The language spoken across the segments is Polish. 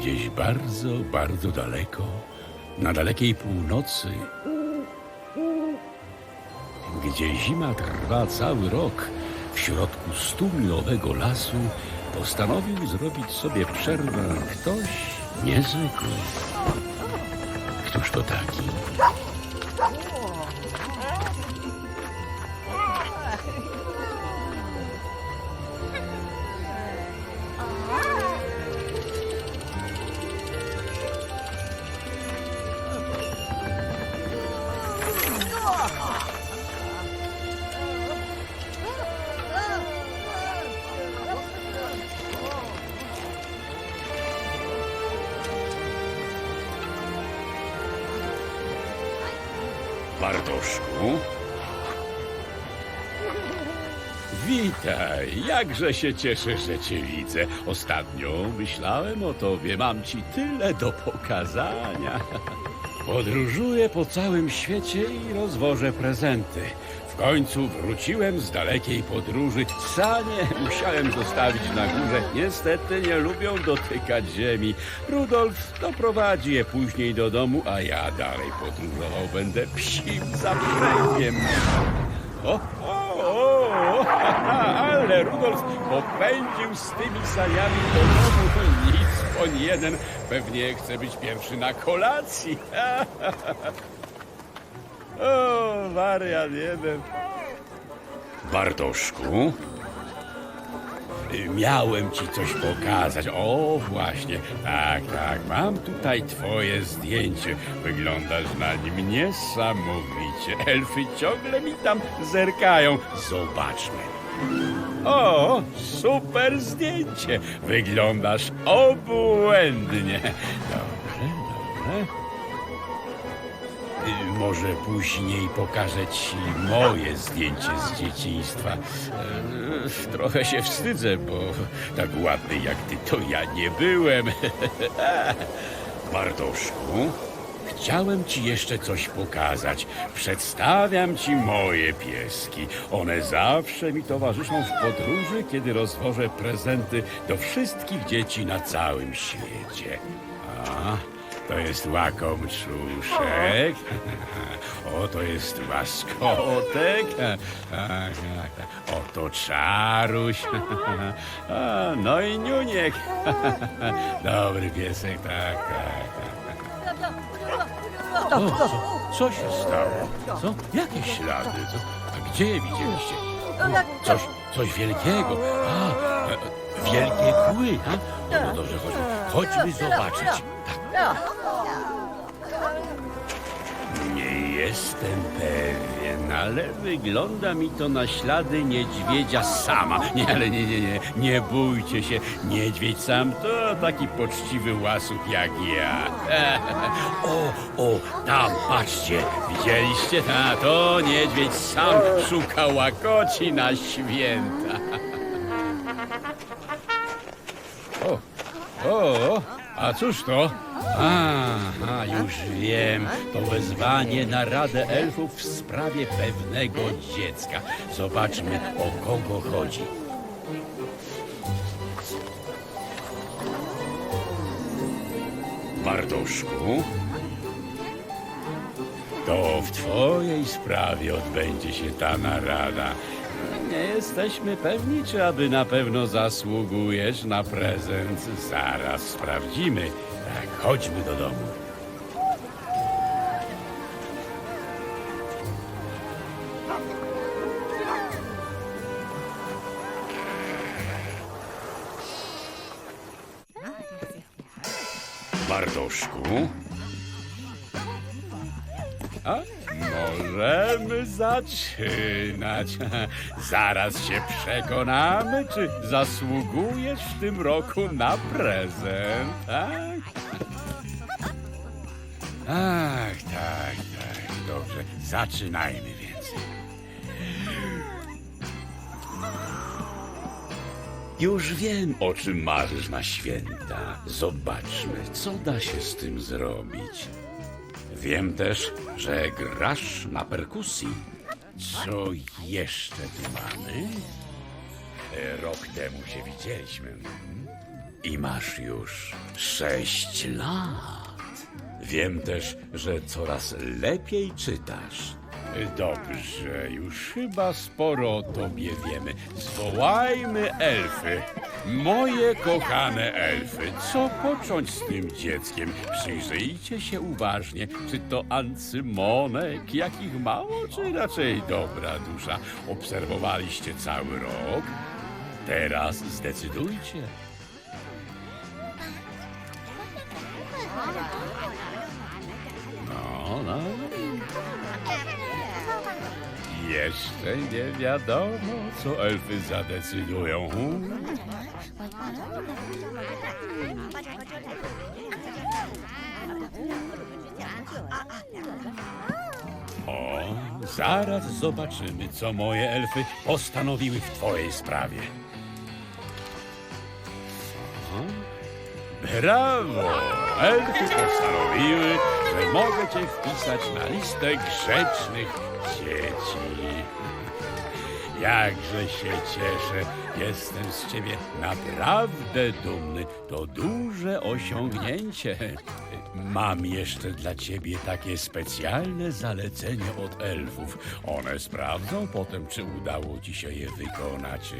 Gdzieś bardzo, bardzo daleko, na dalekiej północy, gdzie zima trwa cały rok, w środku stumilowego lasu postanowił zrobić sobie przerwę ktoś niezwykły. Któż to taki? Bartoszku? Witaj, jakże się cieszę, że cię widzę. Ostatnio myślałem o tobie, mam ci tyle do pokazania. Podróżuję po całym świecie i rozwożę prezenty. Końcu wróciłem z dalekiej podróży. Sanie musiałem zostawić na górze. Niestety nie lubią dotykać ziemi. Rudolf doprowadzi je później do domu, a ja dalej podróżował będę psim zaprzęgiem. O, o, o, ale Rudolf popędził z tymi saniami do domu. Nic on jeden. Pewnie chce być pierwszy na kolacji. O, wariat jeden. Bartoszku? Miałem ci coś pokazać. O, właśnie. Tak, tak. Mam tutaj twoje zdjęcie. Wyglądasz na nim niesamowicie. Elfy ciągle mi tam zerkają. Zobaczmy. O, super zdjęcie. Wyglądasz obłędnie. Może później pokażę ci moje zdjęcie z dzieciństwa. E, Trochę się wstydzę, bo tak ładny jak ty to ja nie byłem. Bartoszku, chciałem ci jeszcze coś pokazać. Przedstawiam ci moje pieski. One zawsze mi towarzyszą w podróży, kiedy rozwożę prezenty do wszystkich dzieci na całym świecie. A, to jest łakomczuszek. O, to jest łaskotek. Oto czaruś. A, no i niuniek. Dobry piesek, tak, tak, tak. Co, co się stało? Co? Jakie ślady? Co? A gdzie je widzieliście? Coś, coś wielkiego. A, e, wielkie kły, a? No, no dobrze, chodźmy. Chodźmy zobaczyć. Tak. Jestem pewien, ale wygląda mi to na ślady niedźwiedzia sama. Nie, ale nie, nie, nie, nie bójcie się. Niedźwiedź sam to taki poczciwy łasuch jak ja. O, o, tam, patrzcie, widzieliście? A, to niedźwiedź sam szuka łakoci na święta. O, o, a cóż to? Aha, już wiem. To wezwanie na Radę Elfów w sprawie pewnego dziecka. Zobaczmy, o kogo chodzi. Bartoszku? To w twojej sprawie odbędzie się ta narada. Nie jesteśmy pewni, czy aby na pewno zasługujesz na prezent. Zaraz sprawdzimy. Tak, chodźmy do domu. Bartoszku? A możemy zaczynać. Zaraz się przekonamy, czy zasługujesz w tym roku na prezent, tak? Ach, tak, tak, dobrze. Zaczynajmy więc. Już wiem, o czym marzysz na święta. Zobaczmy, co da się z tym zrobić. Wiem też, że grasz na perkusji. Co jeszcze tu mamy? E, Rok temu się widzieliśmy. i masz już sześć lat. Wiem też, że coraz lepiej czytasz. Dobrze, już chyba sporo o tobie wiemy. Zwołajmy elfy. Moje kochane elfy, co począć z tym dzieckiem? Przyjrzyjcie się uważnie, czy to ancymonek, jakich mało, czy raczej dobra dusza. Obserwowaliście cały rok? Teraz zdecydujcie. Jeszcze nie wiadomo, co elfy zadecydują. O, zaraz zobaczymy, co moje elfy postanowiły w twojej sprawie. Brawo! Elfy postanowiły, że mogę cię wpisać na listę grzecznych dzieci. Jakże się cieszę, jestem z ciebie naprawdę dumny. To duże osiągnięcie. Mam jeszcze dla ciebie takie specjalne zalecenie od elfów. One sprawdzą potem, czy udało ci się je wykonać.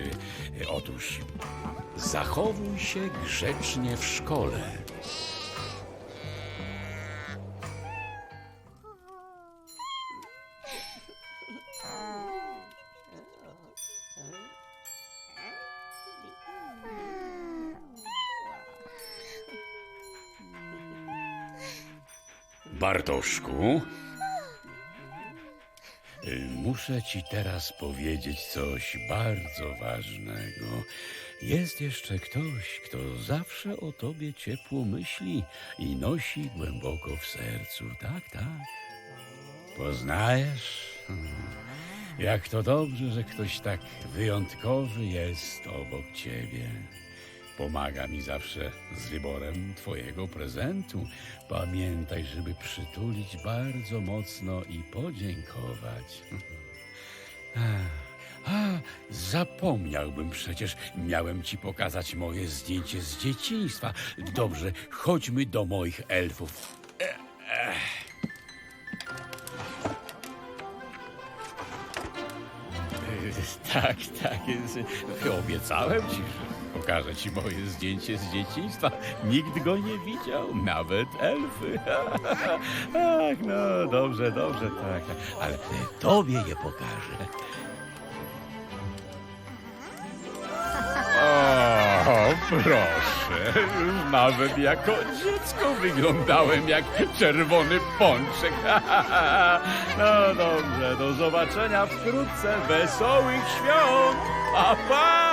Otóż zachowuj się grzecznie w szkole. Bartoszku, y, muszę ci teraz powiedzieć coś bardzo ważnego. Jest jeszcze ktoś, kto zawsze o tobie ciepło myśli i nosi głęboko w sercu. Tak, tak. Poznajesz? Hmm. Jak to dobrze, że ktoś tak wyjątkowy jest obok ciebie. Pomaga mi zawsze z wyborem twojego prezentu. Pamiętaj, żeby przytulić bardzo mocno i podziękować. A, zapomniałbym przecież. Miałem ci pokazać moje zdjęcie z dzieciństwa. Dobrze, chodźmy do moich elfów. Tak, tak. Obiecałem ci, że pokażę ci moje zdjęcie z dzieciństwa. Nikt go nie widział, nawet elfy. Tak, no dobrze, dobrze, tak. Ale tobie je pokażę. Proszę. Nawet jako dziecko wyglądałem jak czerwony pączek. No dobrze, do zobaczenia wkrótce. Wesołych świąt. Pa, pa!